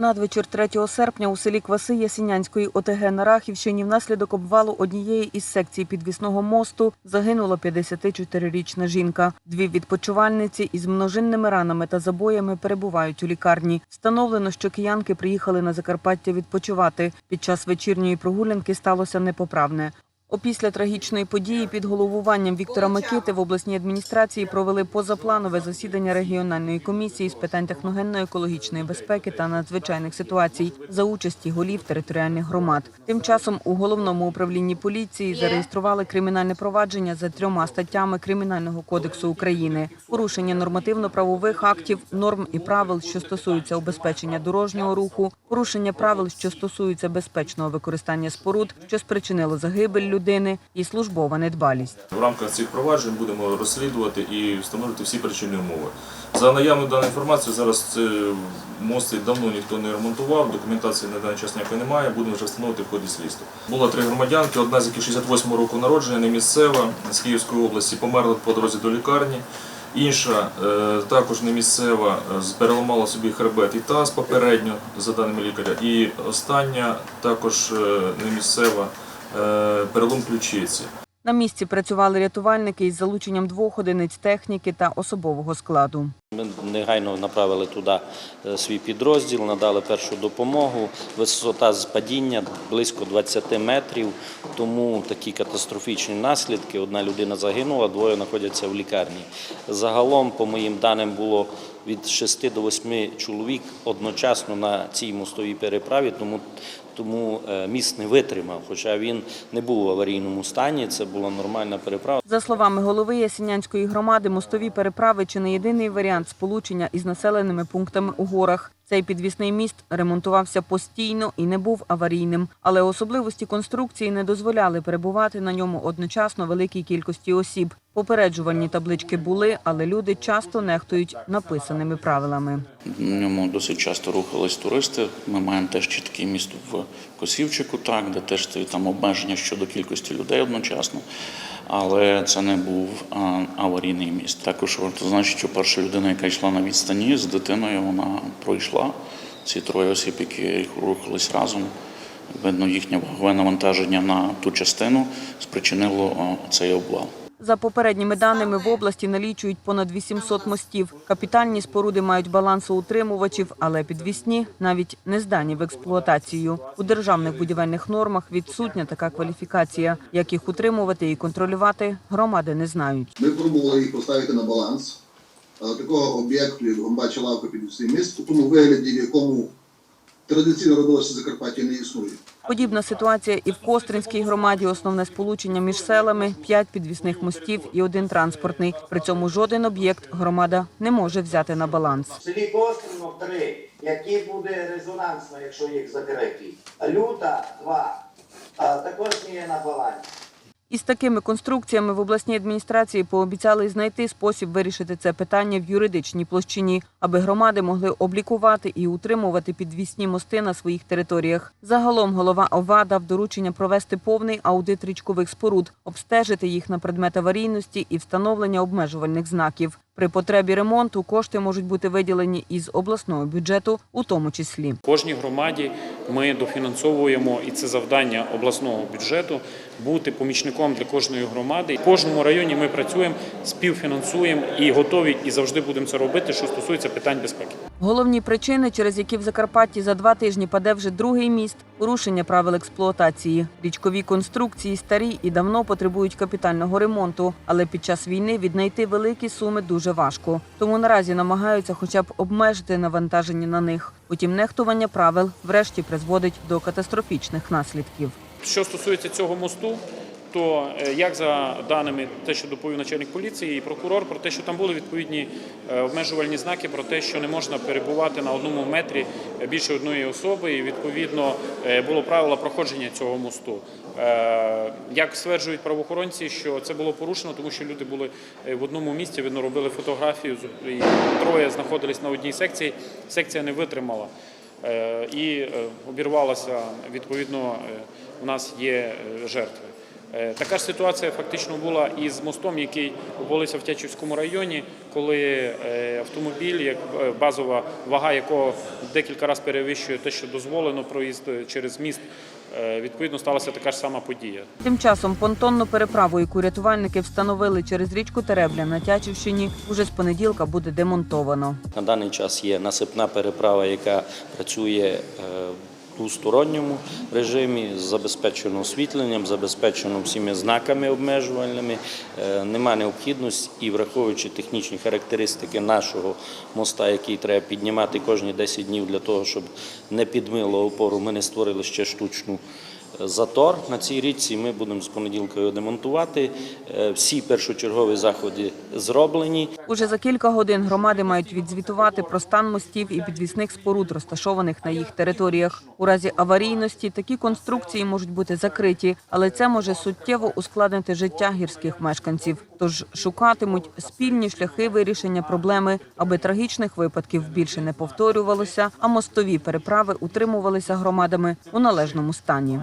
Надвечір 3 серпня у селі Кваси Ясінянської ОТГ на Рахівщині внаслідок обвалу однієї із секцій підвісного мосту загинула 54-річна жінка. Дві відпочивальниці із множинними ранами та забоями перебувають у лікарні. Встановлено, що киянки приїхали на Закарпаття відпочивати. Під час вечірньої прогулянки сталося непоправне. Опісля трагічної події під головуванням Віктора Микити в обласній адміністрації провели позапланове засідання регіональної комісії з питань техногенно-екологічної безпеки та надзвичайних ситуацій за участі голів територіальних громад. Тим часом у головному управлінні поліції зареєстрували кримінальне провадження за трьома статтями Кримінального кодексу України: порушення нормативно-правових актів, норм і правил, що стосуються убезпечення дорожнього руху, порушення правил, що стосуються безпечного використання споруд, що спричинило загибель людини, і службова недбалість. В рамках цих проваджень будемо розслідувати і встановлювати всі причинні умови. За наявною даною інформацією, зараз це мости давно ніхто не ремонтував, документації на даний час ніякої немає, будемо вже встановити в ході слідства. Було три громадянки, одна з яких 68 року народження, не місцева, з Київської області, померла по дорозі до лікарні. Інша е, також не місцева, е, переламала собі хребет і таз попередньо, за даними лікаря. І остання також е, не місцева, перелом ключиці. На місці працювали рятувальники із залученням двох одиниць техніки та особового складу. Ми негайно направили туди е, свій підрозділ, надали першу допомогу. Висота з падіння близько 20 метрів, тому такі катастрофічні наслідки. Одна людина загинула, двоє знаходяться в лікарні. Загалом, по моїм даним, було від 6 до 8 чоловік одночасно на цій мостовій переправі, тому, тому е, міст не витримав, хоча він не був в аварійному стані, це була нормальна переправа. За словами голови Ясінянської громади, мостові переправи чи не єдиний варіант сполучення із населеними пунктами у горах. Цей підвісний міст ремонтувався постійно і не був аварійним, але особливості конструкції не дозволяли перебувати на ньому одночасно великій кількості осіб. Попереджувальні таблички були, але люди часто нехтують написаними правилами. На ньому досить часто рухались туристи. Ми маємо теж чіткий міст в Косівчику, так, де теж там обмеження щодо кількості людей одночасно. Але це не був аварійний міст. Також варто значити, що перша людина, яка йшла на відстані з дитиною, вона пройшла. Ці троє осіб, які рухались разом, видно, їхнє вагове навантаження на ту частину спричинило цей обвал. За попередніми даними в області налічують понад 800 мостів. Капітальні споруди мають балансоутримувачів, але підвісні навіть не здані в експлуатацію. У державних будівельних нормах відсутня така кваліфікація. Як їх утримувати і контролювати, громади не знають. Ми пробували їх поставити на баланс. Такого об'єкту, як Гомбача лавка підвісний міст, у тому вигляді, в якому традиційно робилося Закарпаття, не існує. Подібна ситуація і в Костринській громаді. Основне сполучення між селами – п'ять підвісних мостів і один транспортний. При цьому жоден об'єкт громада не може взяти на баланс. В селі Кострино три, які буде резонансно, якщо їх закрити. Люта два, а також не є на балансі. Із такими конструкціями в обласній адміністрації пообіцяли знайти спосіб вирішити це питання в юридичній площині, аби громади могли облікувати і утримувати підвісні мости на своїх територіях. Загалом голова ОВА дав доручення провести повний аудит річкових споруд, обстежити їх на предмет аварійності і встановлення обмежувальних знаків. При потребі ремонту кошти можуть бути виділені із обласного бюджету, у тому числі. Кожній громаді ми дофінансовуємо, і це завдання обласного бюджету бути помічником для кожної громади. В кожному районі ми працюємо, співфінансуємо і готові, і завжди будемо це робити, що стосується питань безпеки. Головні причини, через які в Закарпатті за два тижні паде вже другий міст – порушення правил експлуатації. Річкові конструкції старі і давно потребують капітального ремонту, але під час війни віднайти великі суми дуже важко. Тому наразі намагаються хоча б обмежити навантаження на них. Утім, нехтування правил врешті призводить до катастрофічних наслідків. Що стосується цього мосту, то е, як за даними те, що доповів начальник поліції і прокурор, про те, що там були відповідні е, обмежувальні знаки про те, що не можна перебувати на одному метрі більше одної особи, і відповідно е, було правило проходження цього мосту. Як стверджують правоохоронці, що це було порушено, тому що люди були в одному місці, видно, робили фотографію, і троє знаходились на одній секції. Секція не витримала. І обірвалася. Відповідно, у нас є жертви. Е, Така ж ситуація фактично була і з мостом, який обвалився в Тячівському районі, коли е, автомобіль, як е, базова вага якого декілька разів перевищує те, що дозволено проїзд через міст, відповідно сталася така ж сама подія. Тим часом понтонну переправу, яку рятувальники встановили через річку Теребля на Тячівщині, уже з понеділка буде демонтовано. На даний час є насипна переправа, яка працює в двосторонньому режимі, з забезпечено освітленням, забезпечено всіми знаками обмежувальними. Е, Нема необхідності і враховуючи технічні характеристики нашого моста, який треба піднімати кожні 10 днів для того, щоб не підмило опору, ми не створили ще штучну. Затор на цій річці ми будемо з понеділка його демонтувати. Е, Всі першочергові заходи зроблені. Уже за кілька годин громади мають відзвітувати про стан мостів і підвісних споруд, розташованих на їх територіях. У разі аварійності такі конструкції можуть бути закриті, але це може суттєво ускладнити життя гірських мешканців. Тож шукатимуть спільні шляхи вирішення проблеми, аби трагічних випадків більше не повторювалося, а мостові переправи утримувалися громадами у належному стані.